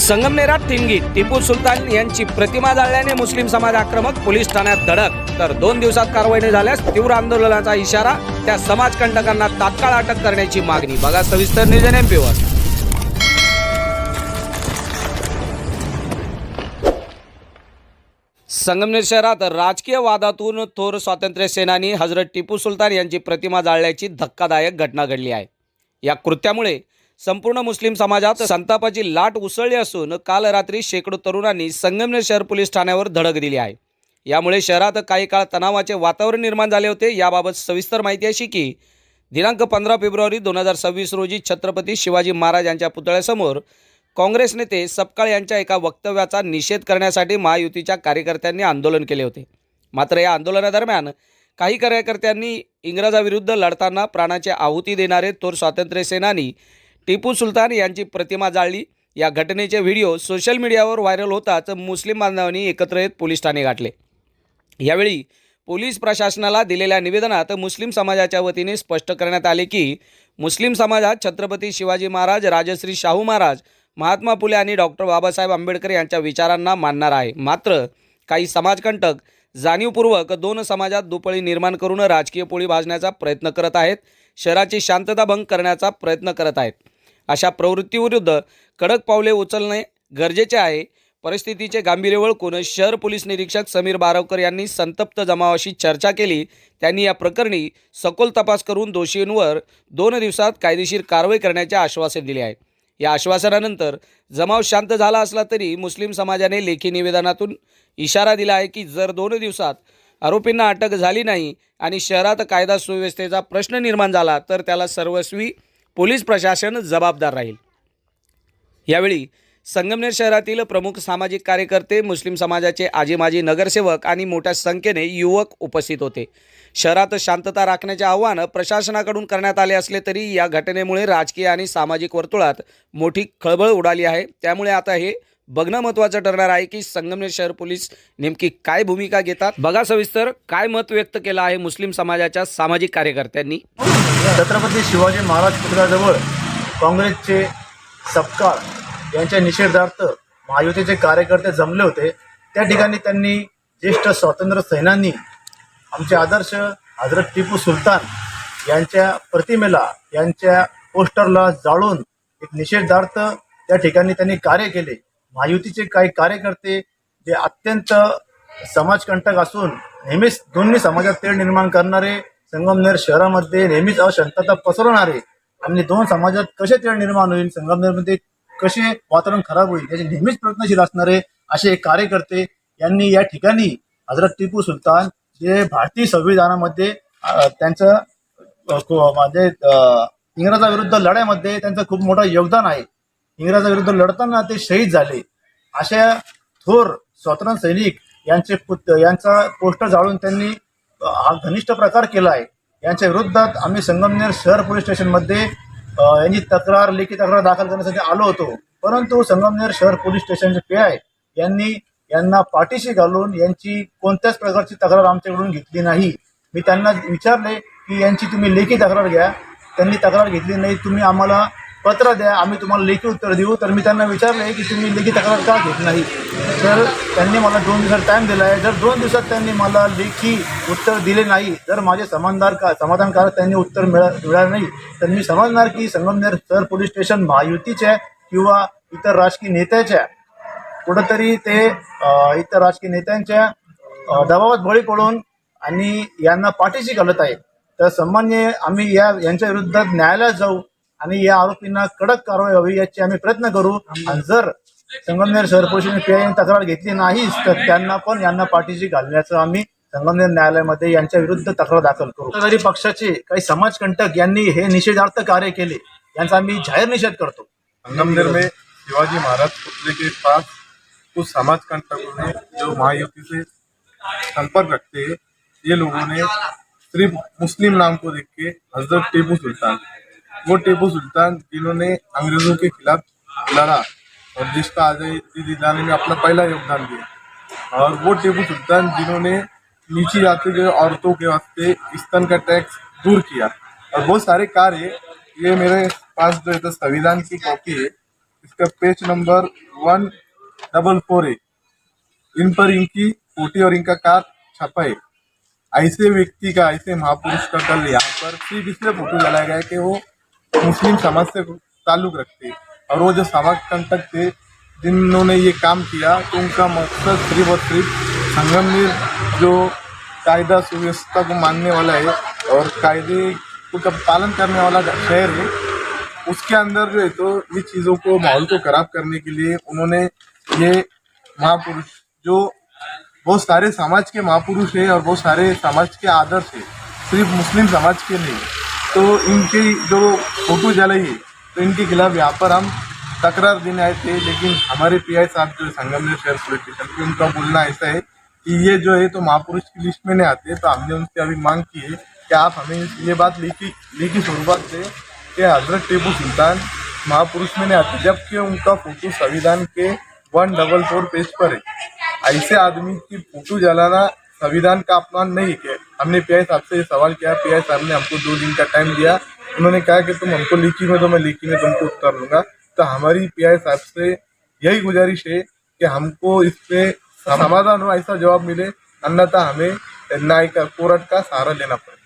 संगमनेरात ठिणगी टिपू सुलतान यांची प्रतिमा जाळल्याने मुस्लिम समाज आक्रमक पोलीस ठाण्यात धडक. तर दोन दिवसात कारवाई न झाल्यास तीव्र आंदोलनाचा इशारा त्या समाजकंटकांना तात्काळ अटक करण्याची मागणी. बघा सविस्तर नियोजन एमपीवर संगमनेर शहरात राजकीय वादातून थोर स्वातंत्र्य सेनानी हजरत टिपू सुलतान यांची प्रतिमा जाळल्याची धक्कादायक घटना घडली आहे. या कृत्यामुळे संपूर्ण मुस्लिम समाजात संतापाची लाट उसळली असून काल रात्री शेकडो तरुणांनी संगमनेर शहर पोलीस ठाण्यावर धडक दिली आहे. यामुळे शहरात काही काळ तणावाचे वातावरण निर्माण झाले होते. याबाबत सविस्तर माहिती अशी की दिनांक पंधरा फेब्रुवारी दोन हजार सव्वीस रोजी छत्रपती शिवाजी महाराज यांच्या पुतळ्यासमोर काँग्रेस नेते सपकाळ यांच्या एका वक्तव्याचा निषेध करण्यासाठी महायुतीच्या कार्यकर्त्यांनी आंदोलन केले होते. मात्र या आंदोलनादरम्यान काही कार्यकर्त्यांनी इंग्रजाविरुद्ध लढताना प्राणाची आहुती देणारे थोर स्वातंत्र्य सेनानी टिपू सुलतान यांची प्रतिमा जाळली. या घटनेचे व्हिडिओ सोशल मीडियावर व्हायरल होताच मुस्लिम बांधवांनी एकत्र येत पोलीस ठाणे गाठले. यावेळी पोलीस प्रशासनाला दिलेल्या निवेदनात मुस्लिम समाजाच्या वतीने स्पष्ट करण्यात आले की मुस्लिम समाजात छत्रपती शिवाजी महाराज राजश्री शाहू महाराज महात्मा फुले आणि डॉक्टर बाबासाहेब आंबेडकर यांच्या विचारांना मानणार आहे. मात्र काही समाजकंटक जाणीवपूर्वक दोन समाजात दुपळी निर्माण करून राजकीय पोळी भाजण्याचा प्रयत्न करत आहेत. शहराची शांतता भंग करण्याचा प्रयत्न करत आहेत. अशा प्रवृत्तीविरुद्ध कडक पावले उचलणे गरजेचे आहे. परिस्थितीचे गांभीर्य ओळखून शहर पोलीस निरीक्षक समीर बारवकर यांनी संतप्त जमावाशी चर्चा केली. त्यांनी या प्रकरणी सखोल तपास करून दोषींवर दोन दिवसात कायदेशीर कारवाई करण्याचे आश्वासन दिले आहे. या आश्वासनानंतर जमाव शांत झाला असला तरी मुस्लिम समाजाने लेखी निवेदनातून इशारा दिला आहे की जर दोन दिवसात आरोपींना अटक झाली नाही आणि शहरात कायदा सुव्यवस्थेचा प्रश्न निर्माण झाला तर त्याला सर्वस्वी पोलीस प्रशासन जबाबदार राहील. यावेळी संगमनेर शहरातील प्रमुख सामाजिक कार्यकर्ते मुस्लिम समाजाचे आजी माजी नगरसेवक आणि मोठ्या संख्येने युवक उपस्थित होते. शहरात शांतता राखण्याचे आव्हान प्रशासनाकडून करण्यात आले असले तरी या घटनेमुळे राजकीय आणि सामाजिक वर्तुळात मोठी खळबळ उडाली आहे. त्यामुळे आता हे बघणं महत्त्वाचं ठरणार आहे की संगमनेर शहर पोलीस नेमकी काय भूमिका घेतात? बघा सविस्तर काय मत व्यक्त केलं आहे मुस्लिम समाजाच्या सामाजिक कार्यकर्त्यांनी? छत्रपती शिवाजी महाराज पुतळ्याजवळ काँग्रेसचे सपकाळ यांच्या निषेधार्थ महायुतीचे कार्यकर्ते जमले होते. त्या ठिकाणी त्यांनी ज्येष्ठ स्वातंत्र्य सैनानी आमचे आदर्श हजरत टिपू सुलतान यांच्या प्रतिमेला यांच्या पोस्टरला जाळून एक निषेधार्थ त्या ठिकाणी त्यांनी कार्य केले. महायुतीचे काही कार्यकर्ते जे अत्यंत समाजकंटक असून नेहमीच दोन्ही समाजात तेढ निर्माण करणारे संगमनेर शहरामध्ये नेहमीच अशांतता पसरवणारे आणि दोन समाजात कसे तेढ निर्माण होईल संगमनेरमध्ये कसे वातावरण खराब होईल याचे नेहमीच प्रयत्नशील असणारे असे कार्यकर्ते यांनी या ठिकाणी हजरत टिपू सुलतान जे भारतीय संविधानामध्ये त्यांचं म्हणजे इंग्रजाविरुद्ध लढ्यामध्ये त्यांचं खूप मोठं योगदान आहे. इंग्रजाविरुद्ध लढताना ते शहीद झाले. अशा थोर स्वातंत्र्य सैनिक यांचे पुत यांचा पोस्टर जाळून त्यांनी हा घनिष्ठ प्रकार केला आहे. यांच्या विरोधात आम्ही संगमनेर शहर पोलीस स्टेशनमध्ये यांची तक्रार लेखी तक्रार दाखल करण्यासाठी आलो होतो. परंतु संगमनेर शहर पोलीस स्टेशनचे पी आय यांनी यांना पाठीशी घालून यांची कोणत्याच प्रकारची तक्रार आमच्याकडून घेतली नाही. मी त्यांना विचारले की यांची तुम्ही लेखी तक्रार घ्या. त्यांनी तक्रार घेतली नाही. तुम्ही आम्हाला पत्र द्या आम्ही तुम्हाला लेखी उत्तर देऊ. तर मी त्यांना विचारले की तुम्ही लेखी तक्रार का घेत नाही? तर त्यांनी मला दोन दिवसात टाईम दिला आहे. जर दोन दिवसात त्यांनी मला लेखी उत्तर दिले नाही जर माझे समाधानदार का समाधानकारक त्यांनी उत्तर मिळा मिळालं नाही तर मी समजणार की संगमनेर शहर पोलीस स्टेशन महायुतीच्या किंवा इतर राजकीय नेत्याच्या कुठंतरी ते इतर राजकीय नेत्यांच्या दबावात बळी पडून आणि यांना पाठीशी घालत आहे. तर सामान्य आम्ही या यांच्या विरुद्ध न्यायालयात जाऊ. आणि या आरोपींना कडक कारवाई व्हावी याची आम्ही प्रयत्न करू. आणि जर संगमनेर शहर पोलिसांनी पीआयने तक्रार घेतली नाहीच तर त्यांना पण यांना पाठीशी घालण्याचं आम्ही संगमनेर न्यायालयामध्ये यांच्या विरुद्ध तक्रार दाखल करू. सत्ताधारी पक्षाचे काही समाजकंटक यांनी हे निषेधार्थ कार्य केले यांचा आम्ही जाहीर निषेध करतो. संगमनेर में शिवाजी महाराज पुतले के पास कुछ समाज कंटकों ने जो महायुति से संपर्क रखते हैं ये लोगों ने सिर्फ मुस्लिम नाम को देख के हजरत टीपू सुल्तान वो टीपू सुल्तान जिन्होंने अंग्रेज़ों के खिलाफ लड़ा और जिसका आज़ादी दिलाने में अपना पहला योगदान दिया। और वो टीपू सुल्तान जिन्होंने नीची जाति के औरतों के वास्ते स्तन का टैक्स दूर किया। और बहुत सारे कार्य, ये मेरे पास जो है संविधान की कॉपी है, इसका page number one double four है। इन पर इनकी फ़ोटो और इनका कार छपा है। ऐसे व्यक्ति का, ऐसे महापुरुष का कल यहाँ पर सिर्फ़ इसलिए फ़ोटो जलाया गया कि वो मुस्लिम समाज से ताल्लुक रखते और वो जो समाज कंटक थे, जिन्होंने ये काम किया तो उनका मकसद सिर्फ़ और सिर्फ़ संगमनीर जो कायदा सुव्यवस्था को मानने वाला है और कायदे को का पालन करने वाला शहर है, उसके अंदर जो है तो ये चीज़ों को, माहौल को खराब करने के लिए उन्होंने ये महापुरुष, जो बहुत सारे समाज के महापुरुष है और बहुत सारे समाज के आदर्श है, सिर्फ़ मुस्लिम समाज के नहीं तो इनकी जो फ़ोटो जलाई तो इनके खिलाफ यहाँ पर हम तकरार देने आए थे, लेकिन हमारे पीआई साहब जो संगमनेर शहर पुलिस पे उनका बोलना ऐसा है कि ये जो है तो महापुरुष की लिस्ट में नहीं आते तो हमने उनसे अभी मांग की है कि आप हमें ये बात लिखी लिखी स्वरूपात से कि हज़रत टीपू सुल्तान महापुरुष में नहीं आते, जबकि उनका फ़ोटो संविधान के वन डबल फोर पेज पर है। ऐसे आदमी की फ़ोटो जलाना संविधान का अपमान नहीं किया। हमने पीआई साहब से ये सवाल किया पी आई साहब ने हमको दो दिन का टाइम दिया। उन्होंने कहा कि तुम हमको लिखी में तो मैं लिखी में तुमको उत्तर लूँगा तो हमारी पी आई साहब से यही गुजारिश है कि हमको इस पे समाधान हो ऐसा जवाब मिले। अन्यथा हमें न्याय का कोर्ट का सहारा लेना पड़े।